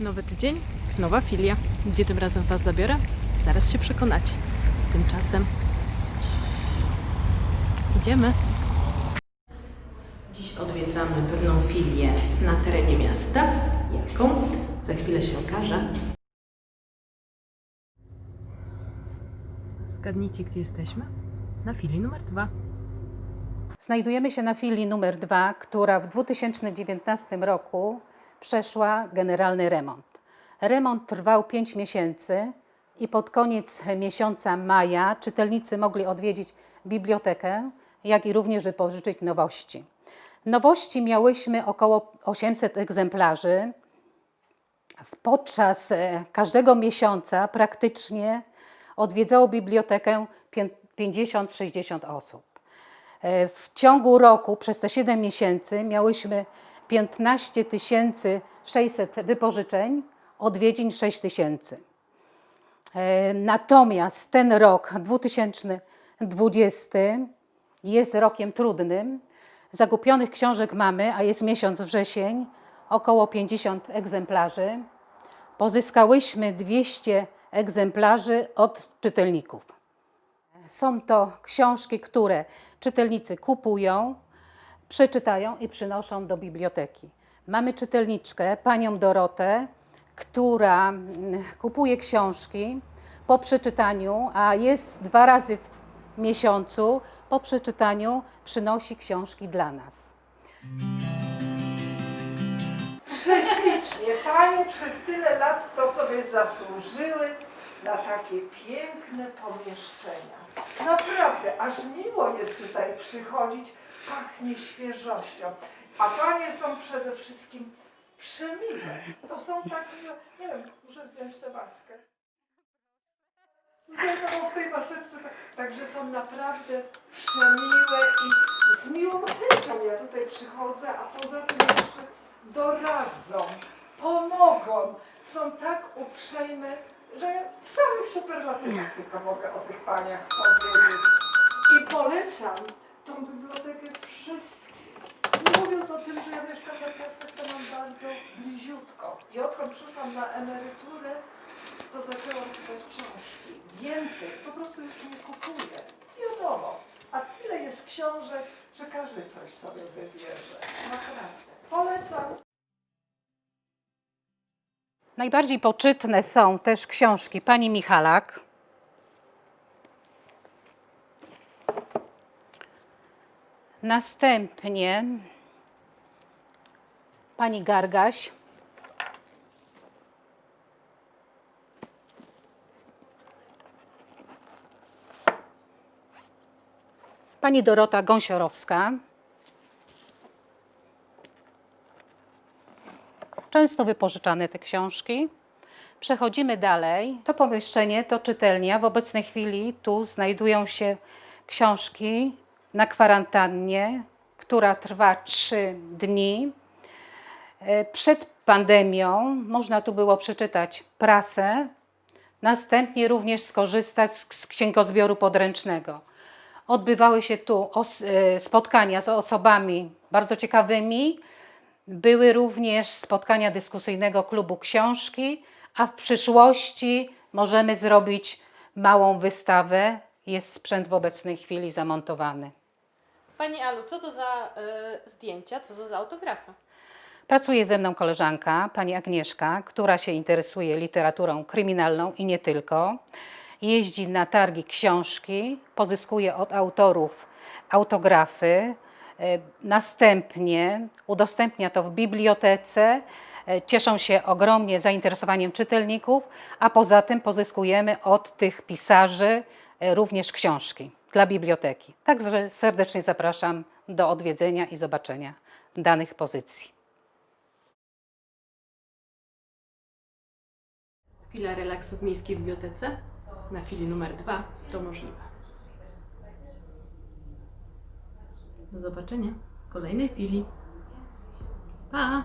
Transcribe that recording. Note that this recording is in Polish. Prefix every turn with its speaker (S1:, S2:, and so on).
S1: Nowy tydzień, nowa filia. Gdzie tym razem Was zabiorę? Zaraz się przekonacie. Tymczasem idziemy. Dziś odwiedzamy pewną filię na terenie miasta. Jaką? Za chwilę się okaże. Zgadnijcie, gdzie jesteśmy? Na filii numer dwa.
S2: Znajdujemy się na filii numer 2, która w 2019 roku przeszła generalny remont. Remont trwał 5 miesięcy i pod koniec miesiąca maja czytelnicy mogli odwiedzić bibliotekę, jak i również wypożyczyć nowości. Nowości miałyśmy około 800 egzemplarzy. Podczas e, każdego miesiąca praktycznie odwiedzało bibliotekę pię- 50-60 osób. E, W ciągu roku, przez te 7 miesięcy, miałyśmy 15 600 wypożyczeń, odwiedzin 6 tysięcy. E, Natomiast ten rok 2020 jest rokiem trudnym. Zakupionych książek mamy, a jest miesiąc wrzesień, około 50 egzemplarzy. Pozyskałyśmy 200 egzemplarzy od czytelników. Są to książki, które czytelnicy kupują, przeczytają i przynoszą do biblioteki. Mamy czytelniczkę, panią Dorotę, która mm, kupuje książki po przeczytaniu, a jest dwa razy w miesiącu. Po przeczytaniu przynosi książki dla nas.
S3: Prześlicznie. Panie przez tyle lat to sobie zasłużyły na takie piękne pomieszczenia. Naprawdę, aż miło jest tutaj przychodzić, pachnie świeżością. A panie są przede wszystkim przemiłe. To są takie, nie wiem, muszę zdjąć tę maskę. Zdejmową w tej maseczce, tak- także są naprawdę przemiłe i z miłą chęcią ja tutaj przychodzę, a poza tym jeszcze doradzą, pomogą. Są tak uprzejme, że w samych superlatywach tylko mogę o tych paniach powiedzieć. I polecam tą bibliotekę wszystkim. Nie mówiąc o tym, że ja mieszkam na Piastach, to mam bardzo bliziutko. I odkąd przyszłam na emeryturę, to zaczęłam czytać książki. Więcej, po prostu już nie kupuję. Wiadomo, a tyle jest książek, że każdy coś sobie wybierze. Naprawdę. Polecam.
S2: Najbardziej poczytne są też książki pani Michalak. Następnie pani Gargaś. Pani Dorota Gąsiorowska. Często wypożyczane te książki. Przechodzimy dalej. To pomieszczenie to czytelnia. W obecnej chwili tu znajdują się książki na kwarantannie, która trwa trzy dni. E, Przed pandemią można tu było przeczytać prasę, następnie również skorzystać z księgozbioru podręcznego. Odbywały się tu e, spotkania z osobami bardzo ciekawymi, były również spotkania dyskusyjnego klubu książki, a w przyszłości możemy zrobić małą wystawę. Jest sprzęt w obecnej chwili zamontowany.
S1: Pani Alu, co to za y, zdjęcia, co to za autografy?
S2: Pracuje ze mną koleżanka, pani Agnieszka, która się interesuje literaturą kryminalną i nie tylko. Jeździ na targi książki, pozyskuje od autorów autografy, e, następnie udostępnia to w bibliotece. E, Cieszą się ogromnie zainteresowaniem czytelników, a poza tym pozyskujemy od tych pisarzy również książki dla biblioteki. Także serdecznie zapraszam do odwiedzenia i zobaczenia danych pozycji.
S1: Chwila relaksu w Miejskiej Bibliotece na filii numer dwa to możliwe. Do zobaczenia w kolejnej chwili. Pa!